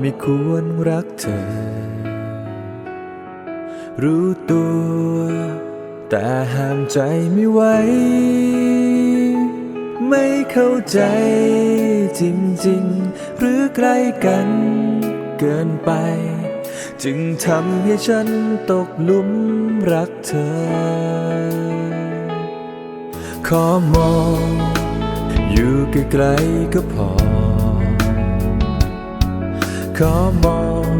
ไม่ควรรักเธอ รู้ตัว แต่ห้ามใจไม่ไหว ไม่เข้าใจจริงๆ หรือใกล้กันเกินไป จึงทำให้ฉันตกหลุมรักเธอ ขอมอง อยู่ไกลๆก็พอ ขอมอง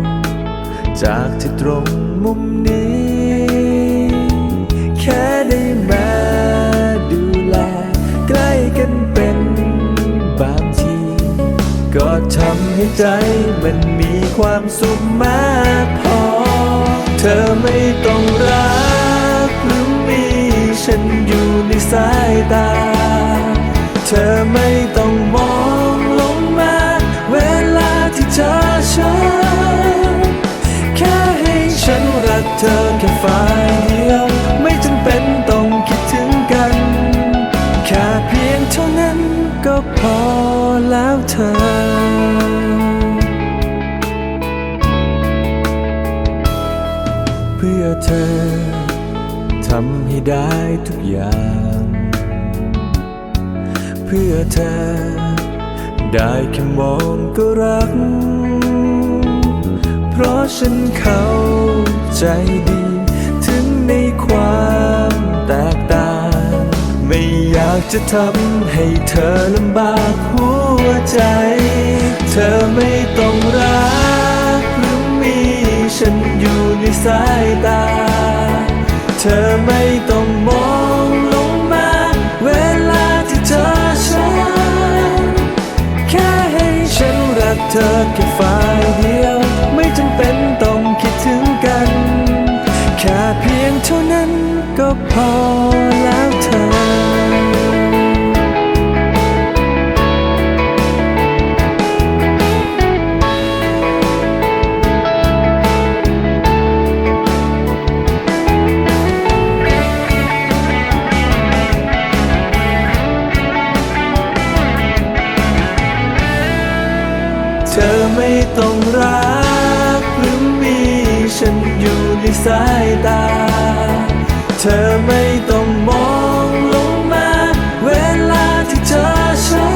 จากที่ตรงมุมนี้ แค่ได้มาดูแล ใกล้กันเป็นบางที ก็ทำให้ใจมันมีความสุขมากพอ เธอไม่ต้องรัก เธอ เพื่อเธอ ทำให้ได้ทุกอย่าง เพื่อเธอ ได้แค่มองก็รัก เพราะฉันเข้าใจดีากจะทำให้เธอลำบากหัวใจ เธอไม่ต้องรักหรือมีฉันอยู่ในสายตา เธอไม่ต้องมองลงมา เวลาที่เธอช้าแค่ให้ฉันรักเธอแค่ฝ่ายเดียว ไม่จำเป็นต้องคิดถึงกัน แค่เพียงเท่านั้นก็พอ ธอไม่ต้องรัก หรือมีฉันอยู่ในสายตา เธอไม่ต้องมองลงมา เวลาที่เธอช้า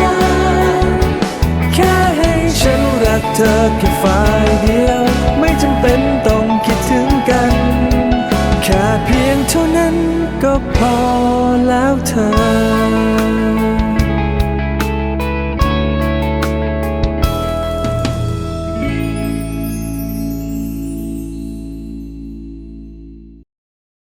แค่ให้ฉันรักเธอแค่ฝ่ายเดียว ไม่จำเป็นต้องคิดถึงกัน แค่เพียงเท่านั้นก็พอแล้วเธอ